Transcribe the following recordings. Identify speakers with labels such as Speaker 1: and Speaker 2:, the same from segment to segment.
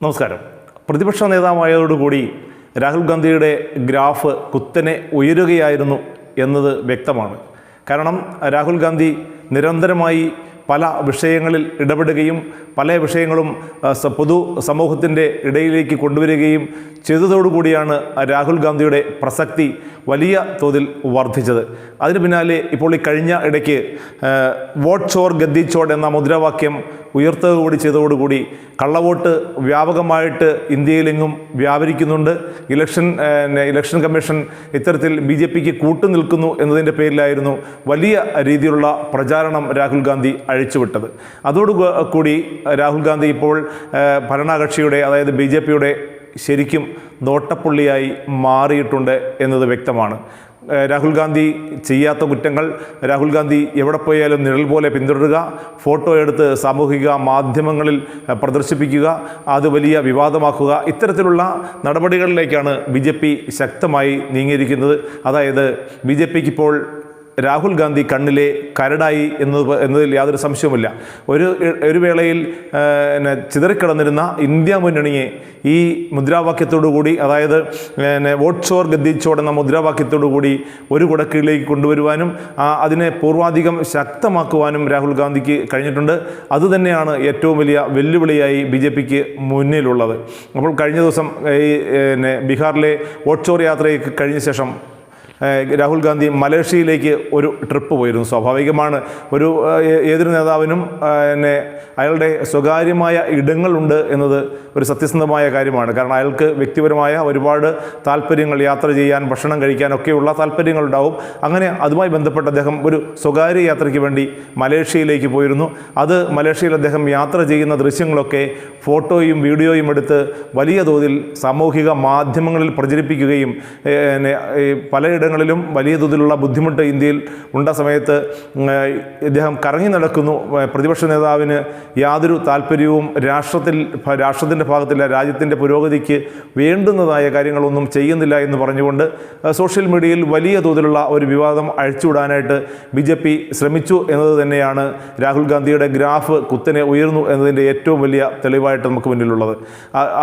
Speaker 1: നമസ്കാരം. പ്രതിപക്ഷ നേതാവായതോടുകൂടി രാഹുൽ ഗാന്ധിയുടെ ഗ്രാഫ് കുത്തനെ ഉയരുകയായിരുന്നു എന്നത് വ്യക്തമാണ്. കാരണം രാഹുൽ ഗാന്ധി നിരന്തരമായി പല വിഷയങ്ങളിൽ ഇടപെടുകയും പല വിഷയങ്ങളും പൊതു സമൂഹത്തിന്റെ ഇടയിലേക്ക് കൊണ്ടുവരികയും ചെയ്തതോടുകൂടിയാണ് രാഹുൽ ഗാന്ധിയുടെ പ്രസക്തി വലിയ തോതിൽ വർദ്ധിച്ചത്. അതിന് പിന്നാലെ ഇപ്പോൾ ഈ കഴിഞ്ഞ ഇടയ്ക്ക് വോട്ട് ചോർ ഗദ്ദി ചോർ എന്ന മുദ്രാവാക്യം ഉയർത്തുക കൂടി ചെയ്തതോടുകൂടി കള്ളവോട്ട് വ്യാപകമായിട്ട് ഇന്ത്യയിലെങ്ങും വ്യാപരിക്കുന്നുണ്ട്. ഇലക്ഷൻ ഇലക്ഷൻ കമ്മീഷൻ ഇത്തരത്തിൽ ബി ജെ പിക്ക് കൂട്ടുനിൽക്കുന്നു എന്നതിന്റെ പേരിലായിരുന്നു വലിയ രീതിയിലുള്ള പ്രചാരണം രാഹുൽ ഗാന്ധി അഴിച്ചുവിട്ടത്. അതോടുകൂടി രാഹുൽ ഗാന്ധി ഇപ്പോൾ ഭരണകക്ഷിയുടെ അതായത് ബി ശരിക്കും നോട്ടപ്പുള്ളിയായി മാറിയിട്ടുണ്ട് എന്നത് വ്യക്തമാണ്. രാഹുൽ ഗാന്ധി ചെയ്യാത്ത കുറ്റങ്ങൾ രാഹുൽ ഗാന്ധി എവിടെ പോയാലും നിഴൽ പോലെ പിന്തുടരുക ഫോട്ടോ എടുത്ത് സാമൂഹിക മാധ്യമങ്ങളിൽ പ്രദർശിപ്പിക്കുക അത് വലിയ വിവാദമാക്കുക ഇത്തരത്തിലുള്ള നടപടികളിലേക്കാണ് ബി ശക്തമായി നീങ്ങിയിരിക്കുന്നത്. അതായത് ബി ജെ പിക്ക് ഇപ്പോൾ രാഹുൽ ഗാന്ധി കണ്ണിലെ കരടായി എന്നത് എന്നതിൽ യാതൊരു സംശയവുമില്ല. ഒരു ഒരു വേളയിൽ പിന്നെ ചിതറിക്കിടന്നിരുന്ന ഇന്ത്യ മുന്നണിയെ ഈ മുദ്രാവാക്യത്തോടു കൂടി അതായത് പിന്നെ വോട്ട് ചോർ ഗദ്ദിച്ചോർ എന്ന മുദ്രാവാക്യത്തോടു കൂടി ഒരു കുടക്കീഴിലേക്ക് കൊണ്ടുവരുവാനും അതിനെ പൂർവാധികം ശക്തമാക്കുവാനും രാഹുൽ ഗാന്ധിക്ക് കഴിഞ്ഞിട്ടുണ്ട്. അതുതന്നെയാണ് ഏറ്റവും വലിയ വെല്ലുവിളിയായി ബി ജെ പിക്ക് മുന്നിലുള്ളത്. അപ്പോൾ കഴിഞ്ഞ ദിവസം ഈ പിന്നെ ബീഹാറിലെ വോട്ട് ചോർ യാത്രയ്ക്ക് കഴിഞ്ഞ ശേഷം രാഹുൽ ഗാന്ധി മലേഷ്യയിലേക്ക് ഒരു ട്രിപ്പ് പോയിരുന്നു. സ്വാഭാവികമാണ്. ഒരു ഏതൊരു നേതാവിനും എന്നെ അയാളുടെ സ്വകാര്യമായ ഇടങ്ങളുണ്ട് എന്നത് ഒരു സത്യസന്ധമായ കാര്യമാണ്. കാരണം അയാൾക്ക് വ്യക്തിപരമായ ഒരുപാട് താല്പര്യങ്ങൾ യാത്ര ചെയ്യാൻ ഭക്ഷണം കഴിക്കാൻ ഒക്കെയുള്ള താല്പര്യങ്ങളുണ്ടാവും അങ്ങനെ അതുമായി ബന്ധപ്പെട്ട് അദ്ദേഹം ഒരു സ്വകാര്യ യാത്രയ്ക്ക് വേണ്ടി മലേഷ്യയിലേക്ക് പോയിരുന്നു. അത് മലേഷ്യയിൽ അദ്ദേഹം യാത്ര ചെയ്യുന്ന ദൃശ്യങ്ങളൊക്കെ ഫോട്ടോയും വീഡിയോയും എടുത്ത് വലിയ തോതിൽ സാമൂഹിക മാധ്യമങ്ങളിൽ പ്രചരിപ്പിക്കുകയും പലയിടങ്ങളിലും വലിയ തോതിലുള്ള ബുദ്ധിമുട്ട് ഇന്ത്യയിൽ ഉണ്ട സമയത്ത് ഇദ്ദേഹം കറങ്ങി നടക്കുന്നു. പ്രതിപക്ഷ നേതാവിന് യാതൊരു താല്പര്യവും രാഷ്ട്രത്തിൽ രാഷ്ട്രത്തിന്റെ ഭാഗത്തില്ല രാജ്യത്തിന്റെ പുരോഗതിക്ക് വേണ്ടുന്നതായ കാര്യങ്ങളൊന്നും ചെയ്യുന്നില്ല എന്ന് പറഞ്ഞുകൊണ്ട് സോഷ്യൽ മീഡിയയിൽ വലിയ തോതിലുള്ള ഒരു വിവാദം അഴിച്ചുവിടാനായിട്ട് ബി ജെ പി ശ്രമിച്ചു എന്നത് തന്നെയാണ് രാഹുൽ ഗാന്ധിയുടെ ഗ്രാഫ് കുത്തനെ ഉയർന്നു എന്നതിന്റെ ഏറ്റവും വലിയ തെളിവായിട്ട് നമുക്ക് മുന്നിലുള്ളത്.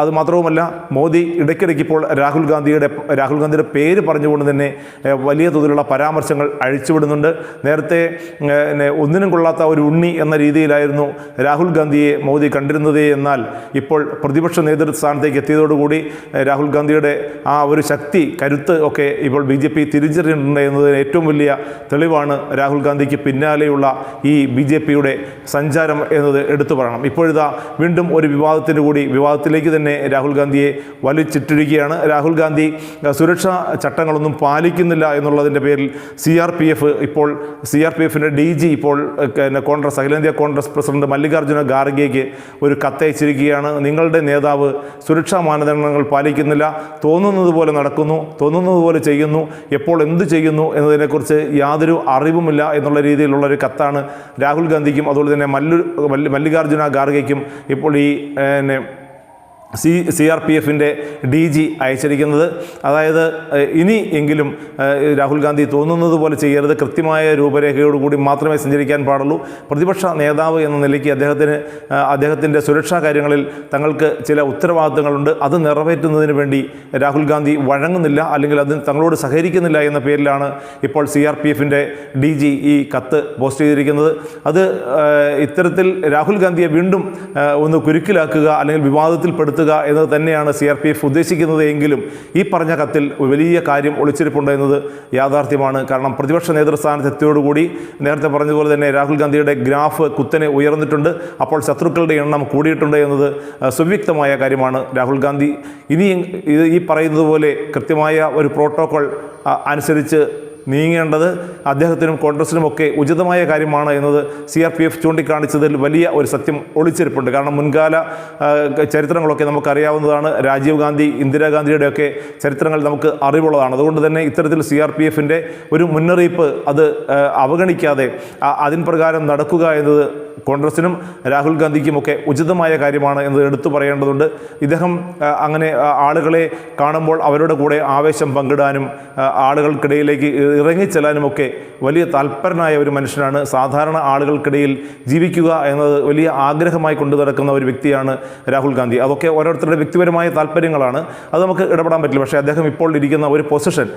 Speaker 1: അത് മാത്രവുമല്ല മോദി ഇടയ്ക്കിടയ്ക്ക് ഇപ്പോൾ രാഹുൽ ഗാന്ധിയുടെ രാഹുൽ ഗാന്ധിയുടെ പേര് പറഞ്ഞുകൊണ്ട് തന്നെ വലിയ തോതിലുള്ള പരാമർശങ്ങൾ അഴിച്ചുവിടുന്നുണ്ട്. നേരത്തെ ഒന്നിനും കൊള്ളാത്ത ഒരു ഉണ്ണി എന്ന രീതിയിലായിരുന്നു രാഹുൽ ഗാന്ധിയെ മോദി കണ്ടിരുന്നത് എന്നാൽ ഇപ്പോൾ പ്രതിപക്ഷ നേതൃത്വ സ്ഥാനത്തേക്ക് എത്തിയതോടുകൂടി രാഹുൽ ഗാന്ധിയുടെ ആ ഒരു ശക്തി കരുത്ത് ഒക്കെ ഇപ്പോൾ ബി ജെ പി തിരിച്ചറിഞ്ഞിട്ടുണ്ട് എന്നതിന് ഏറ്റവും വലിയ തെളിവാണ് രാഹുൽ ഗാന്ധിക്ക് പിന്നാലെയുള്ള ഈ ബി ജെ പിയുടെ സഞ്ചാരം എന്നത് എടുത്തു പറയണം. ഇപ്പോഴിതാ വീണ്ടും ഒരു വിവാദത്തിന്റെ കൂടി വിവാദത്തിലേക്ക് തന്നെ രാഹുൽ ഗാന്ധിയെ വലിച്ചിട്ടിരിക്കുകയാണ്. രാഹുൽ ഗാന്ധി സുരക്ഷാ ചട്ടങ്ങളൊന്നും പാലിക്കുന്നില്ല എന്നുള്ളതിന്റെ പേരിൽ സി ആർ പി എഫ് ഇപ്പോൾ സി ആർ പി എഫിന്റെ ഡി ജി ഇപ്പോൾ കോൺഗ്രസ് അഖിലേന്ത്യാ കോൺഗ്രസ് പ്രസിഡന്റ് മല്ലികാർജുന ഖാർഗെക്ക് ഒരു കത്തയച്ചിരിക്കുകയാണ്. നിങ്ങളുടെ നേതാവ് സുരക്ഷാ മാനദണ്ഡങ്ങൾ പാലിക്കുന്നില്ല. തോന്നുന്നത് പോലെ നടക്കുന്നു തോന്നുന്നത് പോലെ ചെയ്യുന്നു. എപ്പോൾ എന്ത് ചെയ്യുന്നു എന്നതിനെക്കുറിച്ച് യാതൊരു അറിവുമില്ല എന്നുള്ള രീതിയിലുള്ള ഒരു കത്താണ് രാഹുൽ ഗാന്ധിക്കും അതുപോലെ തന്നെ മല്ലു മല്ലികാർജുന ഖാർഗെക്കും ഇപ്പോൾ ഈ പിന്നെ സി സി ആർ പി എഫിന്റെ ഡി ജി അയച്ചിരിക്കുന്നത്. അതായത് ഇനി എങ്കിലും രാഹുൽ ഗാന്ധി തോന്നുന്നത് പോലെ ചെയ്യരുത്. കൃത്യമായ രൂപരേഖയോടുകൂടി മാത്രമേ സഞ്ചരിക്കാൻ പാടുള്ളൂ. പ്രതിപക്ഷ നേതാവ് എന്ന നിലയ്ക്ക് അദ്ദേഹത്തിന് അദ്ദേഹത്തിന്റെ സുരക്ഷാ കാര്യങ്ങളിൽ തങ്ങൾക്ക് ചില ഉത്തരവാദിത്തങ്ങളുണ്ട്. അത് നിറവേറ്റുന്നതിന് വേണ്ടി രാഹുൽ ഗാന്ധി വഴങ്ങുന്നില്ല അല്ലെങ്കിൽ അതിന് തങ്ങളോട് സഹകരിക്കുന്നില്ല എന്ന പേരിലാണ് ഇപ്പോൾ സി ആർ പി എഫിന്റെ ഡി ജി ഈ കത്ത് പോസ്റ്റ് ചെയ്തിരിക്കുന്നത്. അത് ഇത്തരത്തിൽ രാഹുൽ ഗാന്ധിയെ വീണ്ടും ഒന്ന് കുരുക്കിലാക്കുക അല്ലെങ്കിൽ വിവാദത്തിൽപ്പെടുത്തുക എന്നത് തന്നെയാണ് സി ആർ പി എഫ് ഉദ്ദേശിക്കുന്നത് എങ്കിലും ഈ പറഞ്ഞ കത്തിൽ വലിയ കാര്യം ഒളിച്ചിരിപ്പുണ്ട് എന്നത് യാഥാർത്ഥ്യമാണ്. കാരണം പ്രതിപക്ഷ നേതൃസ്ഥാനത്ത് എത്തിയോടുകൂടി നേരത്തെ പറഞ്ഞതുപോലെ തന്നെ രാഹുൽ ഗാന്ധിയുടെ ഗ്രാഫ് കുത്തനെ ഉയർന്നിട്ടുണ്ട്. അപ്പോൾ ശത്രുക്കളുടെ എണ്ണം കൂടിയിട്ടുണ്ട് എന്നത് സുവ്യക്തമായ കാര്യമാണ്. രാഹുൽ ഗാന്ധി ഇനിയും ഈ പറയുന്നത് പോലെ കൃത്യമായ ഒരു പ്രോട്ടോകോൾ അനുസരിച്ച് നീങ്ങേണ്ടത് അദ്ദേഹത്തിനും കോൺഗ്രസിനുമൊക്കെ ഉചിതമായ കാര്യമാണ് എന്നത് സി ആർ പി എഫ് ചൂണ്ടിക്കാണിച്ചതിൽ വലിയ ഒരു സത്യം ഒളിച്ചിരിപ്പുണ്ട്. കാരണം മുൻകാല ചരിത്രങ്ങളൊക്കെ നമുക്കറിയാവുന്നതാണ്. രാജീവ് ഗാന്ധി ഇന്ദിരാഗാന്ധിയുടെയൊക്കെ ചരിത്രങ്ങൾ നമുക്ക് അറിവുള്ളതാണ്. അതുകൊണ്ട് തന്നെ ഇത്തരത്തിൽ സി ആർ പി എഫിന്റെ ഒരു മുന്നറിയിപ്പ് അത് അവഗണിക്കാതെ അതിൻ പ്രകാരം നടക്കുക എന്നത് കോൺഗ്രസിനും രാഹുൽ ഗാന്ധിക്കുമൊക്കെ ഉചിതമായ കാര്യമാണ് എന്നത് എടുത്തു പറയേണ്ടതുണ്ട്. ഇദ്ദേഹം അങ്ങനെ ആളുകളെ കാണുമ്പോൾ അവരുടെ കൂടെ ആവേശം പങ്കിടാനും ആളുകൾക്കിടയിലേക്ക് ഇറങ്ങിച്ചെല്ലാനുമൊക്കെ വലിയ താല്പരനായ ഒരു മനുഷ്യനാണ്. സാധാരണ ആളുകൾക്കിടയിൽ ജീവിക്കുക എന്നത് വലിയ ആഗ്രഹമായി കൊണ്ടു നടക്കുന്ന ഒരു വ്യക്തിയാണ് രാഹുൽ ഗാന്ധി. അതൊക്കെ ഓരോരുത്തരുടെ വ്യക്തിപരമായ താല്പര്യങ്ങളാണ്. അത് നമുക്ക് ഇടപെടാൻ പറ്റില്ല. പക്ഷേ അദ്ദേഹം ഇപ്പോൾ ഇരിക്കുന്ന ഒരു പൊസിഷൻ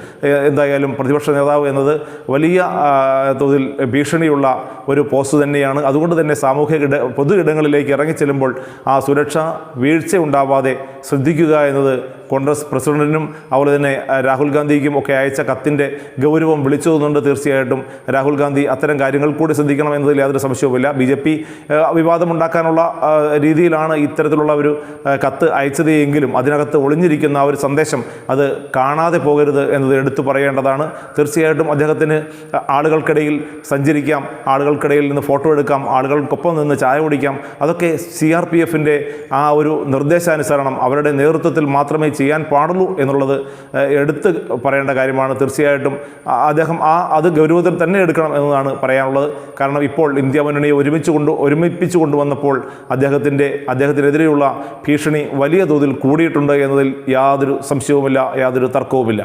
Speaker 1: എന്തായാലും പ്രതിപക്ഷ നേതാവ് എന്നത് വലിയ തോതിൽ ഭീഷണിയുള്ള ഒരു പോസ്റ്റ് തന്നെയാണ്. അതുകൊണ്ട് തന്നെ സാമൂഹിക ഇട പൊതു ഇടങ്ങളിലേക്ക് ഇറങ്ങിച്ചെല്ലുമ്പോൾ ആ സുരക്ഷ വീഴ്ച ഉണ്ടാവാതെ ശ്രദ്ധിക്കുക എന്നത് കോൺഗ്രസ് പ്രസിഡന്റിനും അതുപോലെ തന്നെ രാഹുൽ ഗാന്ധിക്കും ഒക്കെ അയച്ച കത്തിന്റെ ഗൗരവം വിളിച്ചതുകൊണ്ട് തീർച്ചയായിട്ടും. രാഹുൽ ഗാന്ധി അത്തരം കാര്യങ്ങൾ കൂടി ശ്രദ്ധിക്കണം എന്നതിൽ യാതൊരു സംശയവുമില്ല. ബി ജെ പി വിവാദമുണ്ടാക്കാനുള്ള രീതിയിലാണ് ഇത്തരത്തിലുള്ള ഒരു കത്ത് അയച്ചത് എങ്കിലും അതിനകത്ത് ഒളിഞ്ഞിരിക്കുന്ന ആ ഒരു സന്ദേശം അത് കാണാതെ പോകരുത് എന്നത് എടുത്തു പറയേണ്ടതാണ്. തീർച്ചയായിട്ടും അദ്ദേഹത്തിന് ആളുകൾക്കിടയിൽ സഞ്ചരിക്കാം ആളുകൾക്കിടയിൽ നിന്ന് ഫോട്ടോ എടുക്കാം ആളുകൾക്കൊപ്പം നിന്ന് ചായ കുടിക്കാം. അതൊക്കെ സി ആർ പി എഫിന്റെ ആ ഒരു നിർദ്ദേശാനുസരണം അവരുടെ നേതൃത്വത്തിൽ മാത്രമേ ചെയ്യാൻ പാടുള്ളൂ എന്നുള്ളത് എടുത്ത് പറയേണ്ട കാര്യമാണ്. തീർച്ചയായിട്ടും അദ്ദേഹം ആ അത് ഗൗരവത്തിൽ തന്നെ എടുക്കണം എന്നതാണ് പറയാനുള്ളത്. കാരണം ഇപ്പോൾ ഇന്ത്യ മുന്നണിയെ ഒരുമിച്ച് കൊണ്ട് ഒരുമിപ്പിച്ചു കൊണ്ടുവന്നപ്പോൾ അദ്ദേഹത്തിന്റെ അദ്ദേഹത്തിനെതിരെയുള്ള ഭീഷണി വലിയ തോതിൽ കൂടിയിട്ടുണ്ട് എന്നതിൽ യാതൊരു സംശയവുമില്ല യാതൊരു തർക്കവുമില്ല.